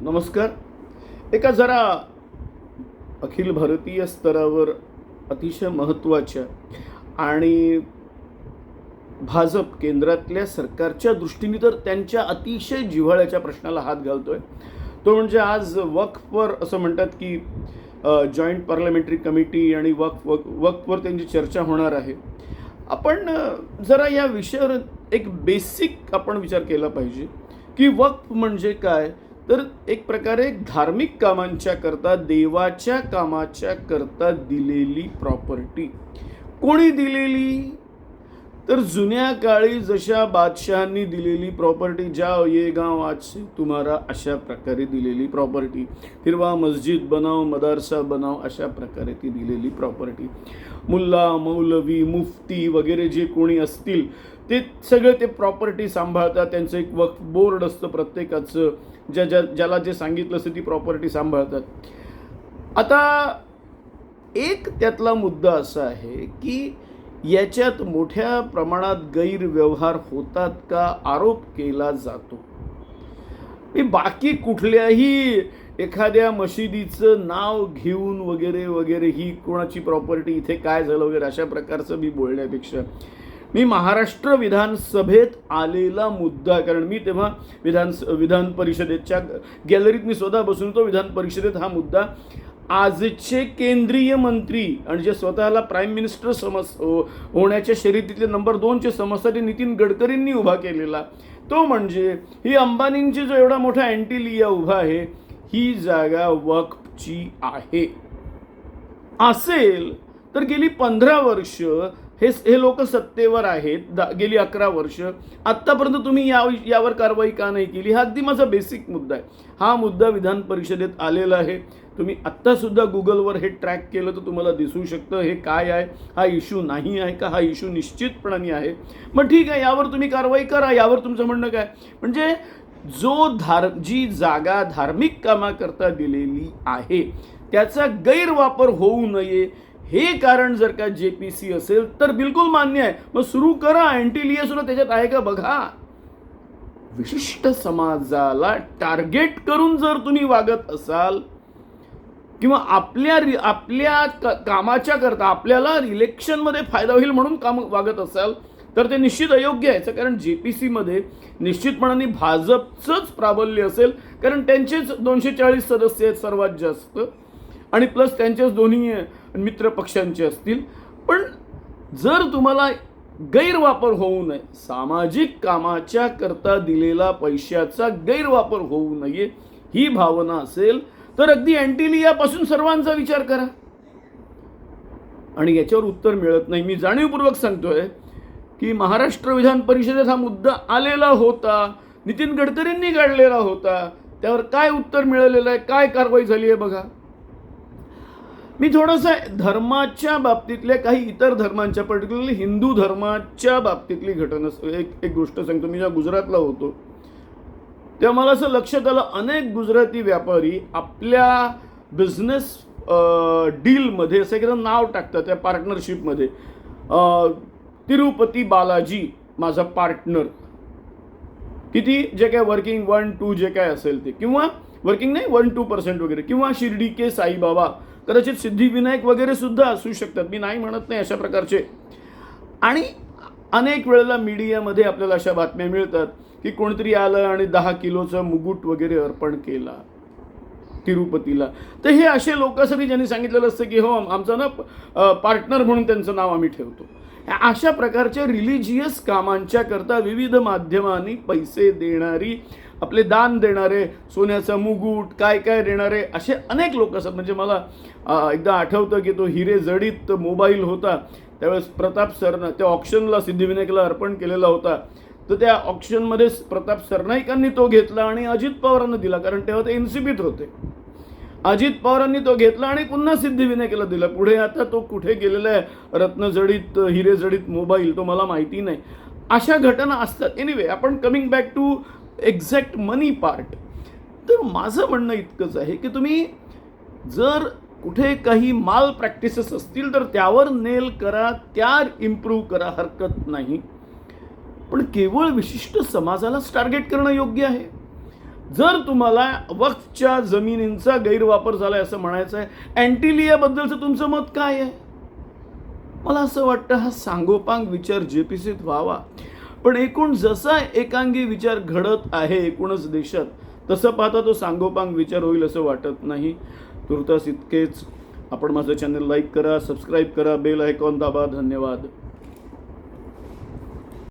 नमस्कार. एका जरा अखिल भारतीय स्तरावर अतिशय महत्त्वाच्या आणि भाजप केंद्रातल्या सरकारच्या दृष्टीने तर त्यांच्या अतिशय जिव्हाळ्याच्या प्रश्नाला हात घालतोय. तो म्हणजे आज वक्फवर असं म्हणतात की जॉईंट पार्लमेंटरी कमिटी आणि वक्फ वक- वक्फवर त्यांची चर्चा होणार आहे. आपण जरा या विषयावर एक बेसिक आपण विचार केला पाहिजे की वक्फ म्हणजे काय? तर एक प्रकारे धार्मिक कामांच्या करता देवाच्या कामाच्या करता दिलेली प्रॉपर्टी कोणी दिलेली? तर जुन्या काळी जशा बादशहांनी दिलेली प्रॉपर्टी ज्या ये गाव आज से तुम्हारा अशा प्रकारे दिलेली प्रॉपर्टी हिरवा मस्जिद बनाव मदारसा बनाव अशा प्रकारे ती दिलेली प्रॉपर्टी मुल्ला मौलवी मुफ्ती वगैरे जे कोणी असतील ते सगळे ते प्रॉपर्टी सांभाळतात. त्यांचं एक वक्फ बोर्ड असतं प्रत्येकाचं ज्या ज्या ज्याला जे सांगितलं असतं ती प्रॉपर्टी सांभाळतात. आता एक त्यातला मुद्दा असा आहे की याच्यात मोठ्या प्रमाणात गैरव्यवहार होतात का आरोप केला जातो. मी बाकी कुठल्याही एखाद्या मशिदीचं नाव घेऊन वगैरे वगैरे ही कोणाची प्रॉपर्टी इथे काय झालं वगैरे अशा प्रकारचं मी बोलण्यापेक्षा मी महाराष्ट्र विधानसभेत आलेला मुद्दा कारण मी तेव्हा विधान विधान परिषदेच्या गॅलरीत मी स्वतः बसून होतो. विधान परिषदेत हा मुद्दा आजचे केंद्रीय मंत्री आणि जे स्वतःला प्राईम मिनिस्टर समज होण्याच्या शर्यतीतले नंबर दोनचे समजसाठी ते नितीन गडकरींनी उभा केलेला. तो म्हणजे ही अंबानींची जो एवढा मोठा अँटीलिया उभा आहे ही जागा वक्फची आहे. असेल तर गेली पंधरा वर्ष हे हे लोक सत्तेवर आहेत दा गेली अकरा वर्ष. आत्तापर्यंत तुम्ही या यावर कारवाई का नाही केली? हा अगदी माझा बेसिक मुद्दा आहे. हा मुद्दा विधान परिषदेत आलेला आहे. तुम्ही आत्तासुद्धा गुगलवर हे ट्रॅक केलं तर तुम्हाला दिसू शकतं हे काय आहे? हा इश्यू नाही आहे का? हा इश्यू निश्चितपणाने आहे. मग ठीक आहे यावर तुम्ही कारवाई करा. यावर तुमचं म्हणणं काय? म्हणजे जो धार जी जागा धार्मिक कामाकरता दिलेली आहे त्याचा गैरवापर होऊ नये. हे कारण जर का जे पी सी असेल तर बिलकुल मान्य आहे. मग सुरू करा अँटिलिया सुद्धा त्याच्यात आहे का बघा. विशिष्ट समाजाला टार्गेट करून जर तुम्ही वागत असाल किंवा आपल्या रि- आपल्या कामाच्या करता आपल्याला इलेक्शनमध्ये फायदा होईल म्हणून काम वागत असाल तर ते निश्चित अयोग्य आहे. कारण जे पी सीमध्ये निश्चितपणाने भाजपचंच प्राबल्य असेल कारण त्यांचेच दोनशे चाळीस सदस्य आहेत सर्वात जास्त. आणि प्लस त्यांचेच दोन्ही मित्र पक्षांचे असतील पण जर तुम्हाला गैरवापर होऊ नये सामाजिक कामाच्या करता दिलेला पैशाचा गैरवापर होऊ नये ही भावना असेल तर अगदी अँटिलियापासून सर्वांचा विचार करा. आणि याच्यावर उत्तर मिळत नाही. मी जाणीवपूर्वक सांगतोय की महाराष्ट्र विधान परिषदेत हा मुद्दा आलेला होता नितीन गडकरींनी काढलेला होता. त्यावर काय उत्तर मिळालेलं आहे काय कारवाई झाली आहे बघा. मी थोडंसं धर्माच्या बाबतीतल्या काही इतर धर्मांच्या पर्टिक्युलरली हिंदू धर्माच्या बाबतीतली घटना एक एक गोष्ट सांगतो. मी जेव्हा गुजरातला होतो तेव्हा मला असं लक्षात आलं अनेक गुजराती व्यापारी आपल्या बिझनेस डीलमध्ये असं एखादं नाव टाकतात त्या पार्टनरशिपमध्ये तिरुपती बालाजी माझा पार्टनर किती? जे काय वर्किंग वन टू जे काय असेल ते. किंवा वर्किंग नाही वन टू पर्सेंट वगैरे. किंवा शिर्डी के साईबाबा कदाचित सिद्धिविनायक वगैरे सुद्धा असू शकतात. मी नाही म्हणत नाही अशा प्रकारचे. आणि अनेक वेळेला मीडियामध्ये आपल्याला अशा बातम्या मिळतात की कोणतरी आलं आणि दहा किलोचं मुगुट वगैरे अर्पण केला तिरुपतीला. तर हे असे लोकांसाठी ज्यांनी सांगितलेलं असतं की हो आमचं ना पार्टनर म्हणून त्यांचं नाव आम्ही ठेवतो. अशा प्रकारच्या रिलिजियस कामांच्या करता विविध माध्यमांनी पैसे देणारी आपले दान देणारे सोन्याचा मुगूट काय काय देणारे असे अनेक लोक असतात. म्हणजे मला एकदा आठवतं की तो हिरे जडीत मोबाईल होता. त्यावेळेस प्रताप सरनं त्या ऑप्शनला सिद्धिविनायकला अर्पण केलेला होता. तर त्या ऑप्शनमध्ये प्रताप सरनाईकांनी तो घेतला आणि अजित पवारांना दिला कारण तेव्हा ते एनसीबीत होते. अजित पवारांनी तो घेतला आणि पुन्हा सिद्धिविनायकला दिला. पुढे आता तो कुठे गेलेला आहे? रत्नजडित हिरेजडीत मोबाईल तो मला माहिती नाही. अशा घटना असतात. एनिवे आपण coming back to exact money part. तर माझं म्हणणं इतकंच आहे की तुम्ही जर कुठे काही माल प्रॅक्टिसेस असतील तर त्यावर नेल करा त्या इम्प्रूव्ह करा हरकत नाही. पण केवळ विशिष्ट समाजालाच टार्गेट करणं योग्य आहे. जर तुम्हाला वक्फच्या जमिनींचा गैरवापर झालाय असं म्हणायचं आहे अँटिलियाबद्दलचं तुमचं मत काय आहे? मला असं वाटतं हा सांगोपांग विचार जे पी सीत व्हावा. पण एकूण जसा एकांगी विचार घडत आहे एकूणच देशात तसं पाहता तो सांगोपांग विचार होईल असं वाटत नाही. तुर्तास इतकेच. आपण माझं चॅनल लाईक करा सबस्क्राईब करा बेल आयकॉन दाबा. धन्यवाद.